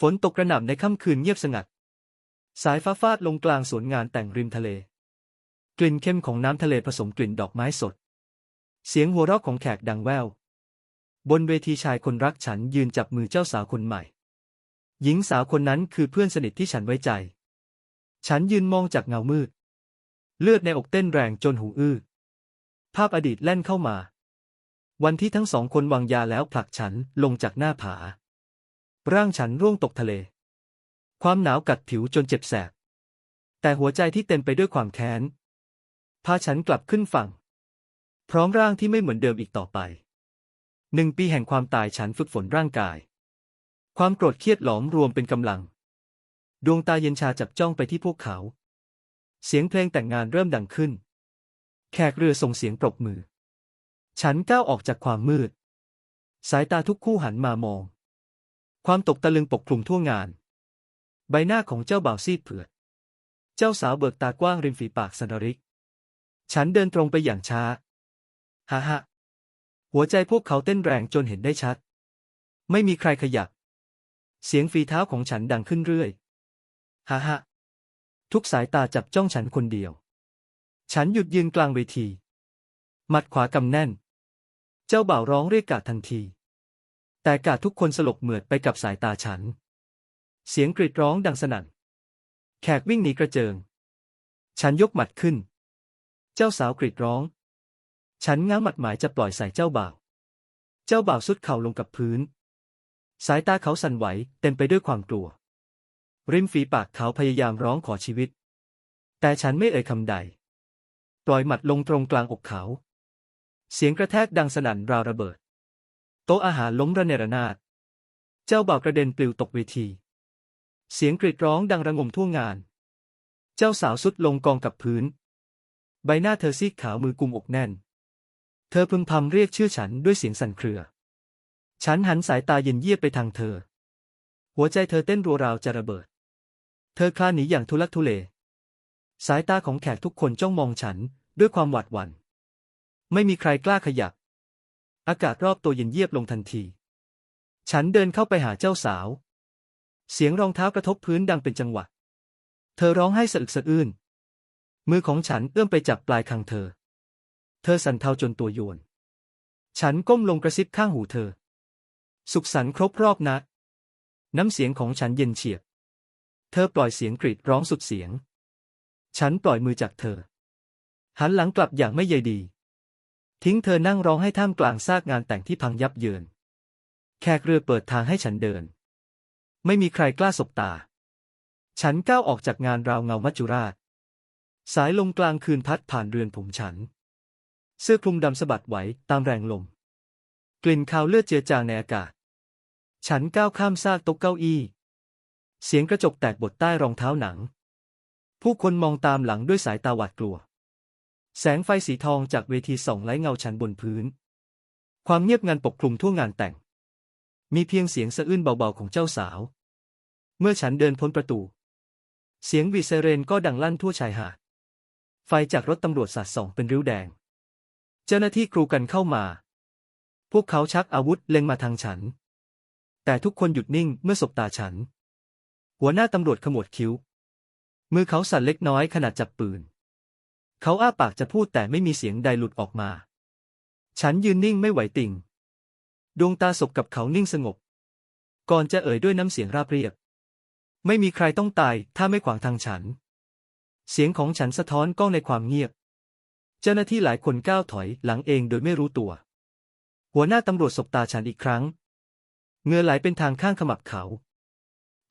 ฝนตกกระหน่ำในค่ำคืนเงียบสงัด สายฟ้าฟาดลงกลางสวนงานแต่งริมทะเล กลิ่นเข้มของน้ำทะเลผสมกลิ่นดอกไม้สด เสียงหัวเราะของแขกดังแว่ว บนเวทีชายคนรักฉันยืนจับมือเจ้าสาวคนใหม่ หญิงสาวคนนั้นคือเพื่อนสนิทที่ฉันไว้ใจ ฉันยืนมองจากเงามืด เลือดในอกเต้นแรงจนหูอื้อ ภาพอดีตแล่นเข้ามา วันที่ทั้งสองคนวางยาแล้วผลักฉันลงจากหน้าผา ร่างฉันร่วงตกทะเล ความหนาวกัดผิวจนเจ็บแสบ แต่หัวใจที่เต็มไปด้วยความแค้น พาฉันกลับขึ้นฝั่ง พร้อมร่างที่ไม่เหมือนเดิมอีกต่อไป หนึ่งปีแห่งความตายฉันฝึกฝนร่างกาย ความโกรธเครียดหลอมรวมเป็นกำลัง ดวงตาเย็นชาจับจ้องไปที่พวกเขา เสียงเพลงแต่งงานเริ่มดังขึ้น แขกเรือส่งเสียงปรบมือ ฉันก้าวออกจากความมืด สายตาทุกคู่หันมามอง ความตกตะลึงปกคลุมทั่วงาน ใบหน้าของเจ้าบ่าวซีดเผือด เจ้าสาวเบิกตากว้างริมฝีปากสนริก ฉันเดินตรงไปอย่างช้า ฮ่าฮ่าหัวใจพวกเขาเต้นแรงจนเห็นได้ชัด ไม่มีใครขยับ เสียงฝีเท้าของฉันดังขึ้นเรื่อย ฮ่าฮ่าทุกสายตาจับจ้องฉันคนเดียว ฉันหยุดยืนกลางเวที หมัดขวากำแน่น เจ้าบ่าวร้องเรียกกาดทันที แต่กาดทุกคนสลบเหมือดไปกับสายตาฉัน เสียงกรีดร้องดังสนั่น แขกวิ่งหนีกระเจิง ฉันยกหมัดขึ้น เจ้าสาวกรีดร้อง ฉันง้างหมัดหมายจะปล่อยใส่เจ้าบ่าว เจ้าบ่าวสุดเข่าลงกับพื้น สายตาเขาสั่นไหวเต็มไปด้วยความกลัว ริมฝีปากเขาพยายามร้องขอชีวิต แต่ฉันไม่เอ่ยคำใด ปล่อยหมัดลงตรงกลางอกเขา เสียงกระแทกดังสนั่นราวระเบิด โต๊ะอาหารล้มระเนระนาด เจ้าบ่าวกระเด็นปลิวตกเวที เสียงกรีดร้องดังระงมทั่วงาน เจ้าสาวสุดลงกองกับพื้น ใบหน้าเธอซีดขาวมือกุมอกแน่น เธอพึมพำเรียกชื่อฉันด้วยเสียงสั่นเครือ ฉันหันสายตาเย็นเยียบไปทางเธอ หัวใจเธอเต้นรัวราวจะระเบิด เธอคลานหนีอย่างทุลักทุเล สายตาของแขกทุกคนจ้องมองฉันด้วยความหวาดหวัน่น ไม่มีใครกล้าขยับ อากาศรอบตัวเย็นเยียบลงทันที ฉันเดินเข้าไปหาเจ้าสาว เสียงรองเท้ากระทบพื้นดังเป็นจังหวะ เธอร้องไห้สะอึกสะอื้น มือของฉันเอื้อมไปจับปลายคางเธอ เธอสั่นเทาจนตัวโยน ฉันก้มลงกระซิบข้างหูเธอ สุขสันต์ครบรอบนะ น้ำเสียงของฉันเย็นเฉียบ เธอปล่อยเสียงกรีดร้องสุดเสียง ฉันปล่อยมือจากเธอ หันหลังกลับอย่างไม่ใยดี ทิ้งเธอนั่งร้องให้ท่ามกลางซากงานแต่งที่พังยับเยิน แขกเรือเปิดทางให้ฉันเดิน ไม่มีใครกล้าสบตา ฉันก้าวออกจากงานราวเงามัจจุราช สายลมกลางคืนพัดผ่านเรือนผมฉัน เสื้อคลุมดำสะบัดไหวตามแรงลม กลิ่นคาวเลือดเจือจางในอากาศ ฉันก้าวข้ามซากโต๊ะเก้าอี้ เสียงกระจกแตกบดใต้รองเท้าหนัง ผู้คนมองตามหลังด้วยสายตาหวาดกลัว แสงไฟสีทองจากเวทีส่องไล่เงาฉันบนพื้น ความเงียบงันปกคลุมทั่วงานแต่ง มีเพียงเสียงสะอื้นเบาๆของเจ้าสาว เมื่อฉันเดินพ้นประตู เสียงวีเซเรนก็ดังลั่นทั่วชายหาด ไฟจากรถตำรวจสาดส่องเป็นริ้วแดง เจ้าหน้าที่กรูกันเข้ามา พวกเขาชักอาวุธเล็งมาทางฉัน แต่ทุกคนหยุดนิ่งเมื่อสบตาฉัน หัวหน้าตำรวจขมวดคิ้ว มือเขาสั่นเล็กน้อยขณะจับปืน เขาอ้าปากจะพูดแต่ไม่มีเสียงใดหลุดออกมา ฉันยืนนิ่งไม่ไหวติ่ง ดวงตาสบกับเขานิ่งสงบ ก่อนจะเอ่ยด้วยน้ำเสียงราบเรียบ ไม่มีใครต้องตายถ้าไม่ขวางทางฉัน เสียงของฉันสะท้อนก้องในความเงียบ เจ้าหน้าที่หลายคนก้าวถอยหลังเองโดยไม่รู้ตัว หัวหน้าตำรวจสบตาฉันอีกครั้ง เงือไหลเป็นทางข้างขมับเขา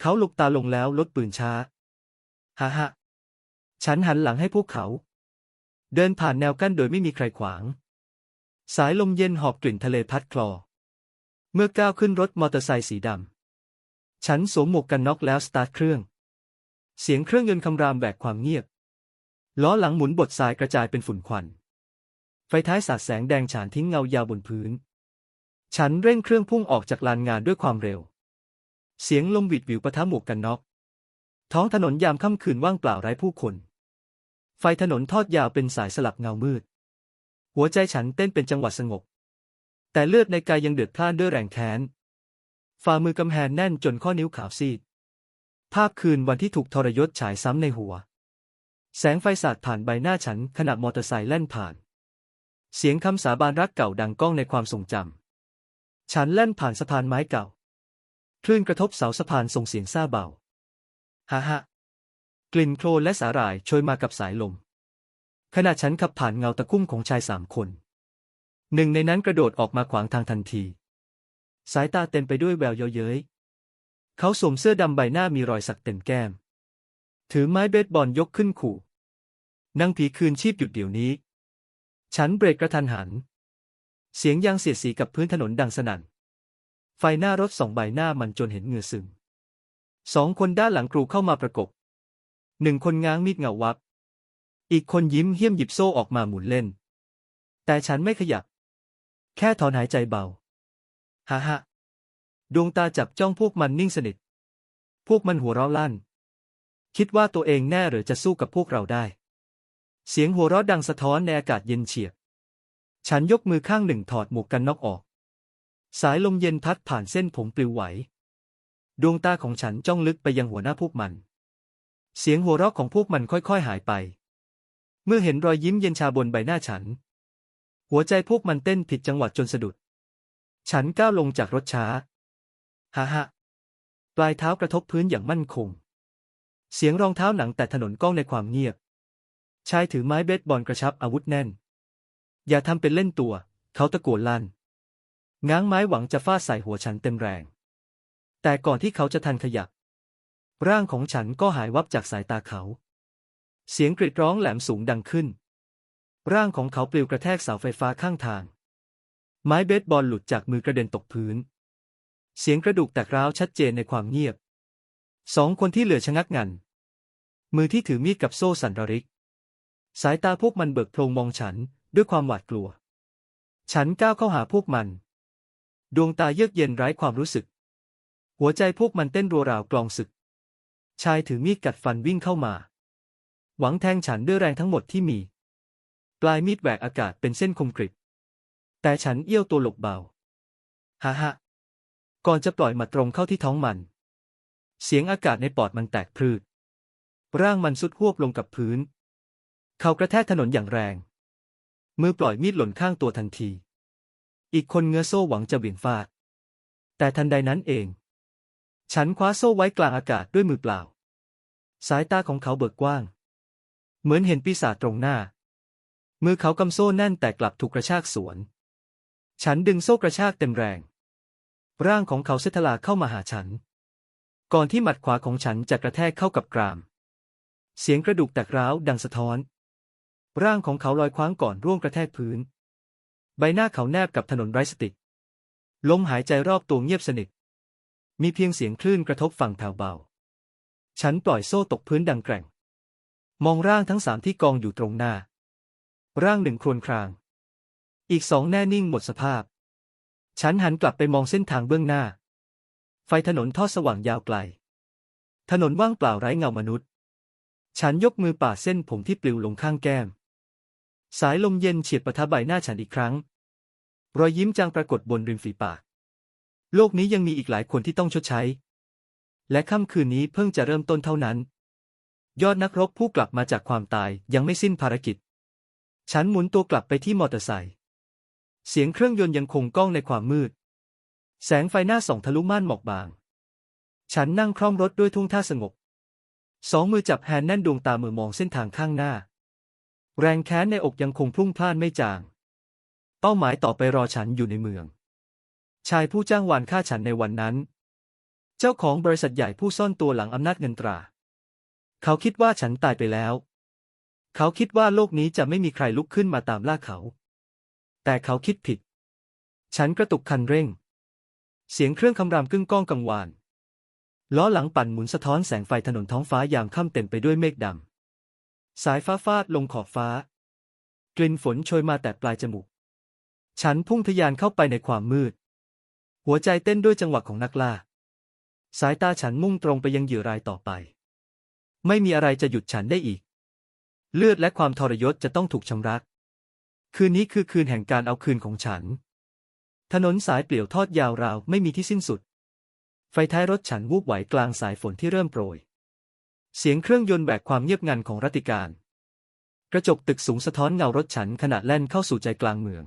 เขาหลบตาลงแล้วลดปืนช้าฮ่าฮ่าฉันหันหลังให้พวกเขา เดินผ่านแนวกั้นโดยไม่มีใครขวาง สายลมเย็นหอบกลิ่นทะเลพัดคลอ เมื่อก้าวขึ้นรถมอเตอร์ไซค์สีดำ ฉันสวมหมวกกันน็อกแล้วสตาร์ทเครื่อง เสียงเครื่องยนต์คำรามแบกความเงียบ ล้อหลังหมุนบดทรายกระจายเป็นฝุ่นควัน ไฟท้ายสาดแสงแดงฉานทิ้งเงายาวบนพื้น ฉันเร่งเครื่องพุ่งออกจากลานงานด้วยความเร็ว เสียงลมวิดวิวปะทะหมวกกันน็อก ท้องถนนยามค่ำคืนว่างเปล่าไร้ผู้คน ไฟถนนทอดยาวเป็นสายสลับเงามืด หัวใจฉันเต้นเป็นจังหวะสงบ แต่เลือดในกายยังเดือดพล่านด้วยแรงแค้น ฝ่ามือกำแพงแน่นจนข้อนิ้วขาวซีด ภาพคืนวันที่ถูกทรยศฉายซ้ำในหัว แสงไฟสาดผ่านใบหน้าฉันขณะมอเตอร์ไซค์แล่นผ่าน เสียงคำสาบานรักเก่าดังก้องในความทรงจำ ฉันแล่นผ่านสะพานไม้เก่า คลื่นกระทบเสาสะพานส่งเสียงซาเบา ฮ่าฮ่า กลิ่นโคลนและสาหร่ายโชยมากับสายลม ขณะฉันขับผ่านเงาตะคุ่มของชายสามคน หนึ่งในนั้นกระโดดออกมาขวางทางทันที สายตาเต็มไปด้วยแววเย้ยเย้ย เขาสวมเสื้อดำใบหน้ามีรอยสักเต็มแก้ม ถือไม้เบสบอลยกขึ้นขู่นางผีคืนชีพหยุดเดี๋ยวนี้ ฉันเบรกกระทันหัน เสียงยางเสียดสีกับพื้นถนนดังสนั่น ไฟหน้ารถสองใบหน้ามันจนเห็นเหงื่อซึมสองคนด้านหลังกรูเข้ามาประกบ หนึ่งคนง้างมีดเหงาวับ อีกคนยิ้มเหี้ยมหยิบโซ่ออกมาหมุนเล่น แต่ฉันไม่ขยับ แค่ถอนหายใจเบา ฮ่าฮ่าดวงตาจับจ้องพวกมันนิ่งสนิท พวกมันหัวเราะลั่น คิดว่าตัวเองแน่หรือจะสู้กับพวกเราได้ เสียงหัวเราะดังสะท้อนในอากาศเย็นเฉียบ ฉันยกมือข้างหนึ่งถอดหมวกกันน็อกออก สายลมเย็นพัดผ่านเส้นผมปลิวไหว ดวงตาของฉันจ้องลึกไปยังหัวหน้าพวกมัน เสียงหัวเราะของพวกมันค่อยๆหายไป เมื่อเห็นรอยยิ้มเย็นชาบนใบหน้าฉัน หัวใจพวกมันเต้นผิดจังหวะจนสะดุด ฉันก้าวลงจากรถช้าฮ่าฮ่าปลายเท้ากระทบพื้นอย่างมั่นคง เสียงรองเท้าหนังแต่ถนนก้องในความเงียบ ชายถือไม้เบสบอลกระชับอาวุธแน่น อย่าทำเป็นเล่นตัว เขาตะโกนลั่น ง้างไม้หวังจะฟาดใส่หัวฉันเต็มแรง แต่ก่อนที่เขาจะทันขยับ ร่างของฉันก็หายวับจากสายตาเขา เสียงกรีดร้องแหลมสูงดังขึ้น ร่างของเขาปลิวกระแทกเสาไฟฟ้าข้างทาง ไม้เบสบอลหลุดจากมือกระเด็นตกพื้น เสียงกระดูกแตกร้าวชัดเจนในความเงียบ สองคนที่เหลือชะงักงัน มือที่ถือมีดกับโซ่สันระริก สายตาพวกมันเบิกโพรงมองฉันด้วยความหวาดกลัว ฉันก้าวเข้าหาพวกมัน ดวงตาเยือกเย็นไร้ความรู้สึก หัวใจพวกมันเต้นรัวราวกลองศึก ชายถือมีดกัดฟันวิ่งเข้ามา หวังแทงฉันด้วยแรงทั้งหมดที่มี ปลายมีดแหวกอากาศเป็นเส้นคมกริบ แต่ฉันเอี้ยวตัวหลบเบาฮ่าฮ่าก่อนจะปล่อยมัดตรงเข้าที่ท้องมัน เสียงอากาศในปอดมันแตกพรืด ร่างมันสุดหวบลงกับพื้น เขากระแทกถนนอย่างแรง มือปล่อยมีดหล่นข้างตัวทันที อีกคนเงื้อโซ่หวังจะเบี่ยงฟาด แต่ทันใดนั้นเอง ฉันคว้าโซ่ไว้กลางอากาศด้วยมือเปล่า สายตาของเขาเบิกกว้าง เหมือนเห็นปีศาจตรงหน้า มือเขากำโซ่แน่นแต่กลับถูกกระชากสวน ฉันดึงโซ่กระชากเต็มแรง ร่างของเขาเสถลาเข้ามาหาฉัน ก่อนที่หมัดขวาของฉันจะกระแทกเข้ากับกราม เสียงกระดูกแตกร้าวดังสะท้อน ร่างของเขาลอยคว้างก่อนร่วงกระแทกพื้น ใบหน้าเขาแนบกับถนนไร้สติลมหายใจรอบตัวเงียบสนิท มีเพียงเสียงคลื่นกระทบฝั่งแผ่วเบา ฉันปล่อยโซ่ตกพื้นดังแกร่ง มองร่างทั้งสามที่กองอยู่ตรงหน้า ร่างหนึ่งครวญคราง อีกสองแน่นิ่งหมดสภาพ ฉันหันกลับไปมองเส้นทางเบื้องหน้า ไฟถนนทอดสว่างยาวไกล ถนนว่างเปล่าไร้เงามนุษย์ ฉันยกมือป่าดเส้นผมที่ปลิวลงข้างแก้ม สายลมเย็นเฉียดประทับใบหน้าฉันอีกครั้ง รอยยิ้มจางปรากฏบนริมฝีปาก โลกนี้ยังมีอีกหลายคนที่ต้องชดใช้ และค่ำคืนนี้เพิ่งจะเริ่มต้นเท่านั้น ยอดนักรบผู้กลับมาจากความตายยังไม่สิ้นภารกิจ ฉันหมุนตัวกลับไปที่มอเตอร์ไซค์เสียงเครื่องยนต์ยังคงก้องในความมืด แสงไฟหน้าส่องทะลุม่านหมอกบาง ฉันนั่งคล่อมรถด้วยทุ่งท่าสงบ สองมือจับแฮนด์แน่นดวงตามือมองเส้นทางข้างหน้า แรงแค้นในอกยังคงพรุ่งพล่านไม่จาง เป้าหมายต่อไปรอฉันอยู่ในเมือง ชายผู้จ้างวานฆ่าฉันในวันนั้น เจ้าของบริษัทใหญ่ผู้ซ่อนตัวหลังอำนาจเงินตรา เขาคิดว่าฉันตายไปแล้ว เขาคิดว่าโลกนี้จะไม่มีใครลุกขึ้นมาตามล่าเขา แต่เขาคิดผิด ฉันกระตุกคันเร่ง เสียงเครื่องคำรามกึ้งก้องกังวานล้อหลังปั่นหมุนสะท้อนแสงไฟถนนท้องฟ้ายามค่ำเต็มไปด้วยเมฆดำ สายฟ้าฟาดลงขอบฟ้า กลิ่นฝนโชยมาแต่ปลายจมูก ฉันพุ่งทะยานเข้าไปในความมืด หัวใจเต้นด้วยจังหวะของนักล่า สายตาฉันมุ่งตรงไปยังเหยื่อรายต่อไป ไม่มีอะไรจะหยุดฉันได้อีก เลือดและความทรยศจะต้องถูกชำระคืนนี้คือคืนแห่งการเอาคืนของฉัน ถนนสายเปลี่ยวทอดยาวราวไม่มีที่สิ้นสุด ไฟท้ายรถฉันวูบไหวกลางสายฝนที่เริ่มโปรย เสียงเครื่องยนต์แบกความเงียบงันของรัติการ กระจกตึกสูงสะท้อนเงารถฉันขณะแล่นเข้าสู่ใจกลางเมือง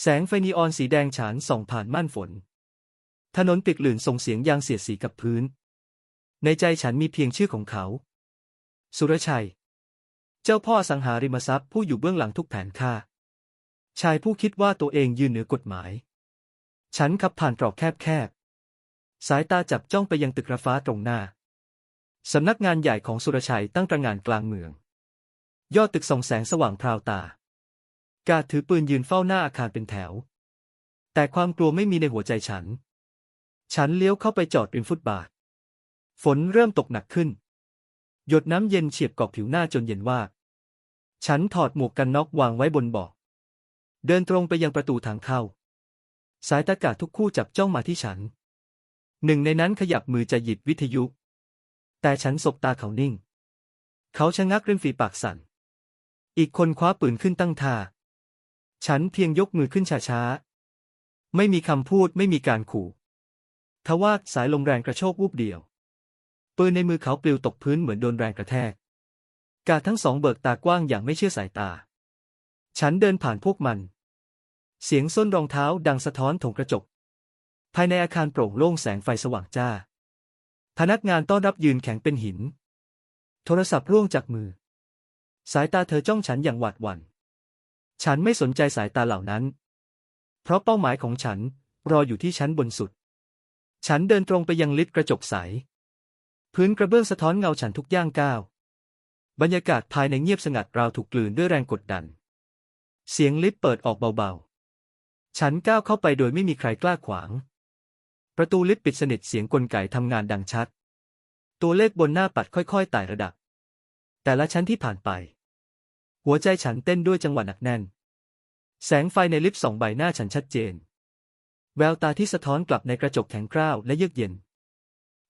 แสงไฟนีออนสีแดงฉานส่องผ่านม่านฝน ถนนปิดหลื่นส่งเสียงยางเสียดสีกับพื้น ในใจฉันมีเพียงชื่อของเขา สุรชัย เจ้าพ่อสังหาริมทรัพย์ผู้อยู่เบื้องหลังทุกแผนค่า ชายผู้คิดว่าตัวเองยืนเหนือกฎหมาย ฉันขับผ่านตรอกแคบๆ สายตาจับจ้องไปยังตึกระฟ้าตรงหน้า สำนักงานใหญ่ของสุรชัยตั้งตระงานกลางเมือง ยอดตึกส่องแสงสว่างพราวตา กาถือปืนยืนเฝ้าหน้าอาคารเป็นแถว แต่ความกลัวไม่มีในหัวใจฉัน ฉันเลี้ยวเข้าไปจอดริมฟุตบาท ฝนเริ่มตกหนักขึ้น หยดน้ำเย็นเฉียบกอกผิวหน้าจนเย็นว่า ฉันถอดหมวกกันน็อกวางไว้บนเบาะเดินตรงไปยังประตูทางเข้า สายตากาทุกคู่จับจ้องมาที่ฉัน หนึ่งในนั้นขยับมือจะหยิบวิทยุ แต่ฉันสบตาเขานิ่ง เขาชะงักริมฝีปากสั่น อีกคนคว้าปืนขึ้นตั้งท่า ฉันเพียงยกมือขึ้นช้าๆ ไม่มีคำพูดไม่มีการขู่ ทว่าสายลมแรงกระโชกวูบเดียว ปืนในมือเขาปลิวตกพื้นเหมือนโดนแรงกระแทก กาดทั้งสองเบิกตากว้างอย่างไม่เชื่อสายตา ฉันเดินผ่านพวกมัน เสียงส้นรองเท้าดังสะท้อนถงกระจก ภายในอาคารโปร่งโล่งแสงไฟสว่างจ้า พนักงานต้อนรับยืนแข็งเป็นหิน โทรศัพท์ร่วงจากมือ สายตาเธอจ้องฉันอย่างหวาดหวัน่น ฉันไม่สนใจสายตาเหล่านั้น เพราะเป้าหมายของฉันรออยู่ที่ชั้นบนสุด ฉันเดินตรงไปยังลิฟต์กระจกใส พื้นกระเบื้องสะท้อนเงาฉันทุกย่างก้าว บรรยากาศภายในเงียบสงัดราวถูกกลืนด้วยแรงกดดัน เสียงลิฟต์เปิดออกเบาๆ ฉันก้าวเข้าไปโดยไม่มีใครกล้าขวาง ประตูลิฟต์ปิดสนิทเสียงกลไกทำงานดังชัด ตัวเลขบนหน้าปัดค่อยๆไต่ระดับ แต่ละชั้นที่ผ่านไป หัวใจฉันเต้นด้วยจังหวะหนักแน่น แสงไฟในลิฟต์สองใบหน้าฉันชัดเจน แววตาที่สะท้อนกลับในกระจกแข็งกร้าวและเยือกเย็น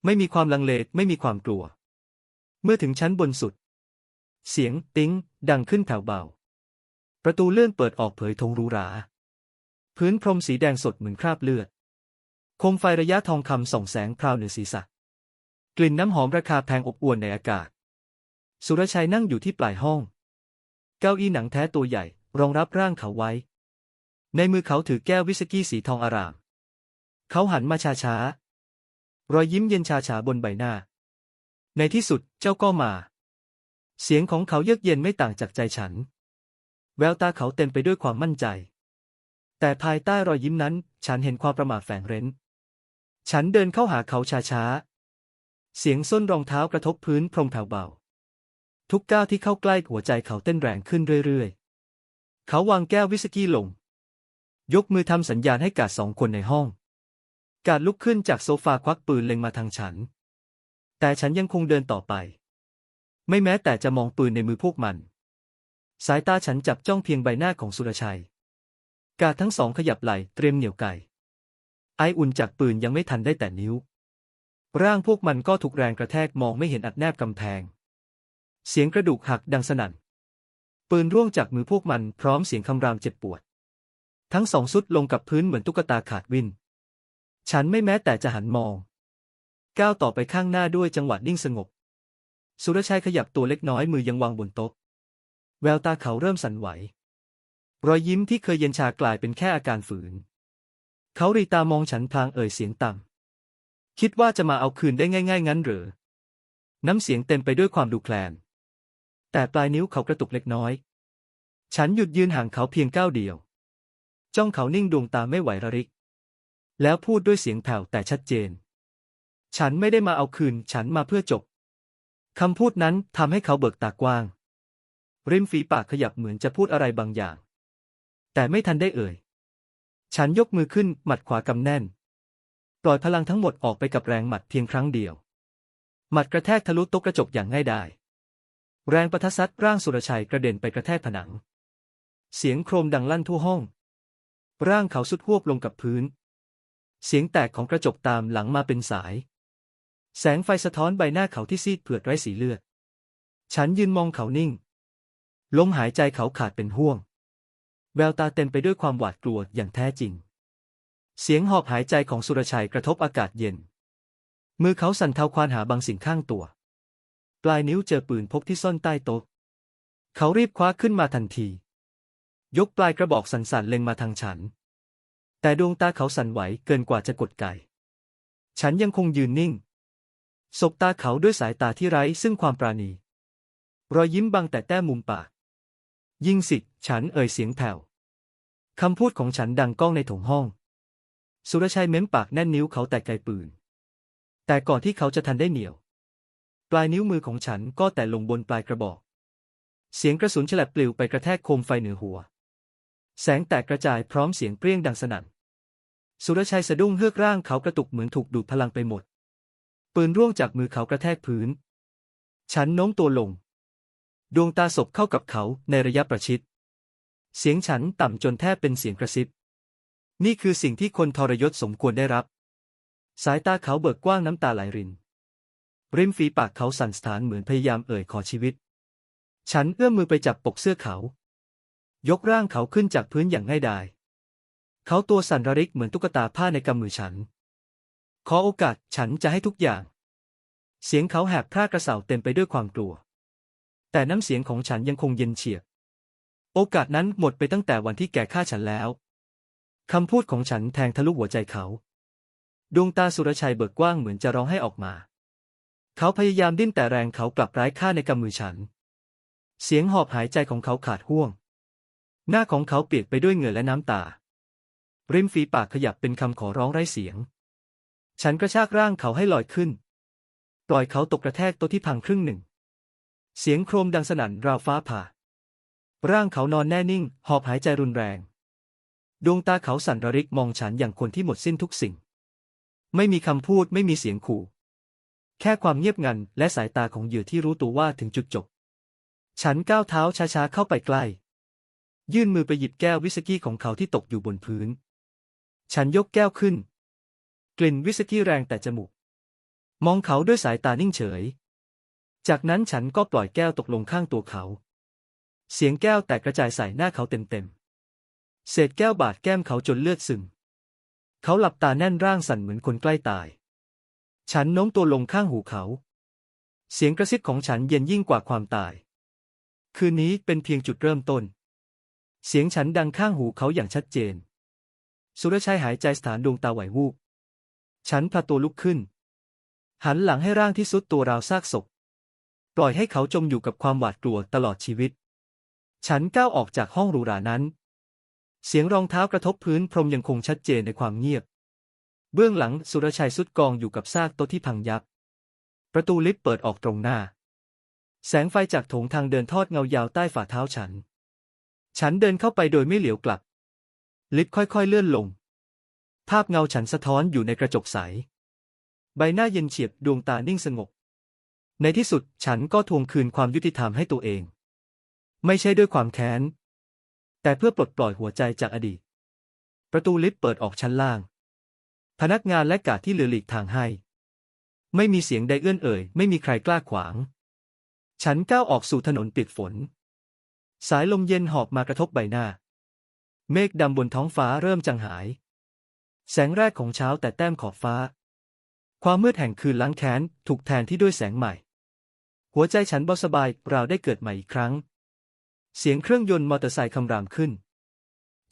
ไม่มีความลังเลไม่มีความกลัว เมื่อถึงชั้นบนสุด เสียงติ้ง ดังขึ้นแผ่วเบา ประตูเลื่อนเปิดออกเผยธงรูรา พื้นพรมสีแดงสดเหมือนคราบเลือดโคมไฟระยะทองคำส่องแสงพราวเหนือศีรษะ กลิ่นน้ำหอมราคาแพงอบอวลในอากาศ สุรชัยนั่งอยู่ที่ปลายห้อง เก้าอี้หนังแท้ตัวใหญ่รองรับร่างเขาไว้ ในมือเขาถือแก้ววิสกี้สีทองอาราม เขาหันมาช้าช้ารอยยิ้มเย็นชาชาบนใบหน้า ในที่สุดเจ้าก็มา เสียงของเขาเยือกเย็นไม่ต่างจากใจฉัน แววตาเขาเต็มไปด้วยความมั่นใจ แต่ภายใต้รอยยิ้มนั้น ฉันเห็นความประมาทแฝงเร้น ฉันเดินเข้าหาเขาช้าช้า เสียงส้นรองเท้ากระทบพื้นพรมแผ่วเบา ทุกก้าวที่เข้าใกล้หัวใจเขาเต้นแรงขึ้นเรื่อยๆ เขาวางแก้ววิสกี้ลง ยกมือทำสัญญาณให้กาดสองคนในห้อง กาดลุกขึ้นจากโซฟาควักปืนเล็งมาทางฉัน แต่ฉันยังคงเดินต่อไป ไม่แม้แต่จะมองปืนในมือพวกมัน สายตาฉันจับจ้องเพียงใบหน้าของสุรชัย กาดทั้งสองขยับไหล่เตรียมเหนี่ยวไก่ ไออุ่นจากปืนยังไม่ทันได้แต่นิ้ว ร่างพวกมันก็ถูกแรงกระแทกมองไม่เห็นอัดแนบกำแพง เสียงกระดูกหักดังสนั่นปืนร่วงจากมือพวกมันพร้อมเสียงคำรามเจ็บปวด ทั้งสองสุดลงกับพื้นเหมือนตุ๊กตาขาดวิน ฉันไม่แม้แต่จะหันมอง ก้าวต่อไปข้างหน้าด้วยจังหวะนิ่งสงบ สุรชัยขยับตัวเล็กน้อยมือยังวางบนโต๊ะ แววตาเขาเริ่มสั่นไหว รอยยิ้มที่เคยเย็นชากลายเป็นแค่อาการฝืน เขารีตามองฉันพลางเอ่ยเสียงต่ำ คิดว่าจะมาเอาคืนได้ง่าย ๆ งั้นหรือ น้ำเสียงเต็มไปด้วยความดูแคลน แต่ปลายนิ้วเขากระตุกเล็กน้อย ฉันหยุดยืนห่างเขาเพียงก้าวเดียว จ้องเขานิ่งดวงตาไม่ไหวระริก แล้วพูดด้วยเสียงแผ่วแต่ชัดเจน ฉันไม่ได้มาเอาคืน ฉันมาเพื่อจบคำพูดนั้นทำให้เขาเบิกตากว้าง ริมฝีปากขยับเหมือนจะพูดอะไรบางอย่าง แต่ไม่ทันได้เอ่ย ฉันยกมือขึ้นหมัดขวากำแน่น ปล่อยพลังทั้งหมดออกไปกับแรงหมัดเพียงครั้งเดียว หมัดกระแทกทะลุโต๊ะกระจกอย่างง่ายดายแรงประทัดซัดร่างสุรชัยกระเด็นไปกระแทกผนัง เสียงโครมดังลั่นทั่วห้อง ร่างเขาสุดหวบลงกับพื้น เสียงแตกของกระจกตามหลังมาเป็นสาย แสงไฟสะท้อนใบหน้าเขาที่ซีดเผือดไร้สีเลือด ฉันยืนมองเขานิ่ง ลมหายใจเขาขาดเป็นห่วง แววตาเต็มไปด้วยความหวาดกลัวอย่างแท้จริง เสียงหอบหายใจของสุรชัยกระทบอากาศเย็น มือเขาสั่นเทาควานหาบางสิ่งข้างตัว ปลายนิ้วเจอปืนพกที่ซ่อนใต้โต๊ะ เขารีบคว้าขึ้นมาทันที ยกปลายกระบอกสั่นๆเล็งมาทางฉัน แต่ดวงตาเขาสั่นไหวเกินกว่าจะกดไกฉันยังคงยืนนิ่ง สบตาเขาด้วยสายตาที่ไร้ซึ่งความปราณี รอยยิ้มบังแต่แต้มมุมปาก ยิงสิฉันเอ่ยเสียงแผ่วคำพูดของฉันดังก้องในถงห้อง สุรชัยเม้มปากแน่นนิ้วเขาแต่ไกลปืน แต่ก่อนที่เขาจะทันได้เหนียว ปลายนิ้วมือของฉันก็แต่ลงบนปลายกระบอก เสียงกระสุนฉลับปลิวไปกระแทกโคมไฟเหนือหัว แสงแตกกระจายพร้อมเสียงเปรี้ยงดังสนั่น สุรชัยสะดุ้งเฮือกร่างเขากระตุกเหมือนถูกดูดพลังไปหมด ปืนร่วงจากมือเขากระแทกพื้น ฉันโน้มตัวลง ดวงตาสบเข้ากับเขาในระยะประชิด เสียงฉันต่ำจนแทบเป็นเสียงกระซิบ นี่คือสิ่งที่คนทรยศสมควรได้รับ สายตาเขาเบิกกว้างน้ำตาไหลริน ริมฝีปากเขาสั่นสถานเหมือนพยายามเอ่ยขอชีวิต ฉันเอื้อมมือไปจับปกเสื้อเขา ยกร่างเขาขึ้นจากพื้นอย่างง่ายดาย เขาตัวสั่นระริกเหมือนตุ๊กตาผ้าในกำมือฉัน ขอโอกาสฉันจะให้ทุกอย่าง เสียงเขาแหบพร่ากระเสาเต็มไปด้วยความกลัว แต่น้ำเสียงของฉันยังคงเย็นเฉียบ โอกาสนั้นหมดไปตั้งแต่วันที่แกฆ่าฉันแล้วคำพูดของฉันแทงทะลุหัวใจเขา ดวงตาสุรชัยเบิกกว้างเหมือนจะร้องให้ออกมา เขาพยายามดิ้นแต่แรงเขากลับร้ายค่าในกำมือฉัน เสียงหอบหายใจของเขาขาดห่วง หน้าของเขาเปียกไปด้วยเหงื่อและน้ำตา ริมฝีปากขยับเป็นคำขอร้องไร้เสียง ฉันกระชากร่างเขาให้ลอยขึ้น ปล่อยเขาตกกระแทกโต๊ะที่พังครึ่งหนึ่ง เสียงโครมดังสนั่นราวฟ้าผ่า ร่างเขานอนแน่นิ่ง หอบหายใจรุนแรง ดวงตาเขาสั่นระริกมองฉันอย่างคนที่หมดสิ้นทุกสิ่ง ไม่มีคำพูดไม่มีเสียงขู่ แค่ความเงียบงันและสายตาของเหยื่อที่รู้ตัวว่าถึงจุดจบ ฉันก้าวเท้าช้าๆเข้าไปใกล้ ยื่นมือไปหยิบแก้ววิสกี้ของเขาที่ตกอยู่บนพื้น ฉันยกแก้วขึ้น กลิ่นวิสกี้แรงแต่จมูก มองเขาด้วยสายตานิ่งเฉย จากนั้นฉันก็ปล่อยแก้วตกลงข้างตัวเขา เสียงแก้วแตกกระจายใส่หน้าเขาเต็มๆ เศษแก้วบาดแก้มเขาจนเลือดซึม เขาหลับตาแน่นร่างสั่นเหมือนคนใกล้ตาย ฉันโน้มตัวลงข้างหูเขา เสียงกระซิบของฉันเย็นยิ่งกว่าความตาย คืนนี้เป็นเพียงจุดเริ่มต้น เสียงฉันดังข้างหูเขาอย่างชัดเจน สุรชัยหายใจสถานดวงตาไหววูบ ฉันพลาตัวลุกขึ้น หันหลังให้ร่างที่สุดตัวราวซากศพ ปล่อยให้เขาจมอยู่กับความหวาดกลัวตลอดชีวิต ฉันก้าวออกจากห้องหรูหรานั้น เสียงรองเท้ากระทบพื้นพรมยังคงชัดเจนในความเงียบ เบื้องหลังสุรชัยสุดกองอยู่กับซากโต๊ะที่พังยับ ประตูลิฟต์เปิดออกตรงหน้า แสงไฟจากโถงทางเดินทอดเงายาวใต้ฝ่าเท้าฉัน ฉันเดินเข้าไปโดยไม่เหลียวกลับ ลิฟต์ค่อยๆเลื่อนลง ภาพเงาฉันสะท้อนอยู่ในกระจกใส ใบหน้าเย็นเฉียบดวงตานิ่งสงบ ในที่สุดฉันก็ทวงคืนความยุติธรรมให้ตัวเอง ไม่ใช่ด้วยความแค้น แต่เพื่อปลดปล่อยหัวใจจากอดีต ประตูลิฟต์เปิดออกชั้นล่าง พนักงานและกาดที่เหลือหลีกทางให้ ไม่มีเสียงใดเอื้อนเอ่ย ไม่มีใครกล้าขวาง ฉันก้าวออกสู่ถนนเปียกฝน สายลมเย็นหอบมากระทบใบหน้า เมฆดำบนท้องฟ้าเริ่มจางหาย แสงแรกของเช้าแต่แต้มขอบฟ้า ความมืดแห่งคืนล้างแค้นถูกแทนที่ด้วยแสงใหม่ หัวใจฉันเบาสบายเราได้เกิดใหม่อีกครั้ง เสียงเครื่องยนต์มอเตอร์ไซค์คำรามขึ้น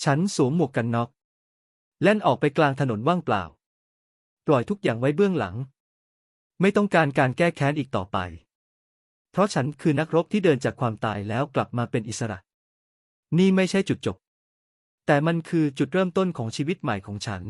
ฉันสวมหมวกกันน็อก แล่นออกไปกลางถนนว่างเปล่า ปล่อยทุกอย่างไว้เบื้องหลัง ไม่ต้องการการแก้แค้นอีกต่อไป เพราะฉันคือนักรบที่เดินจากความตายแล้วกลับมาเป็นอิสระ นี่ไม่ใช่จุดจบ แต่มันคือจุดเริ่มต้นของชีวิตใหม่ของฉัน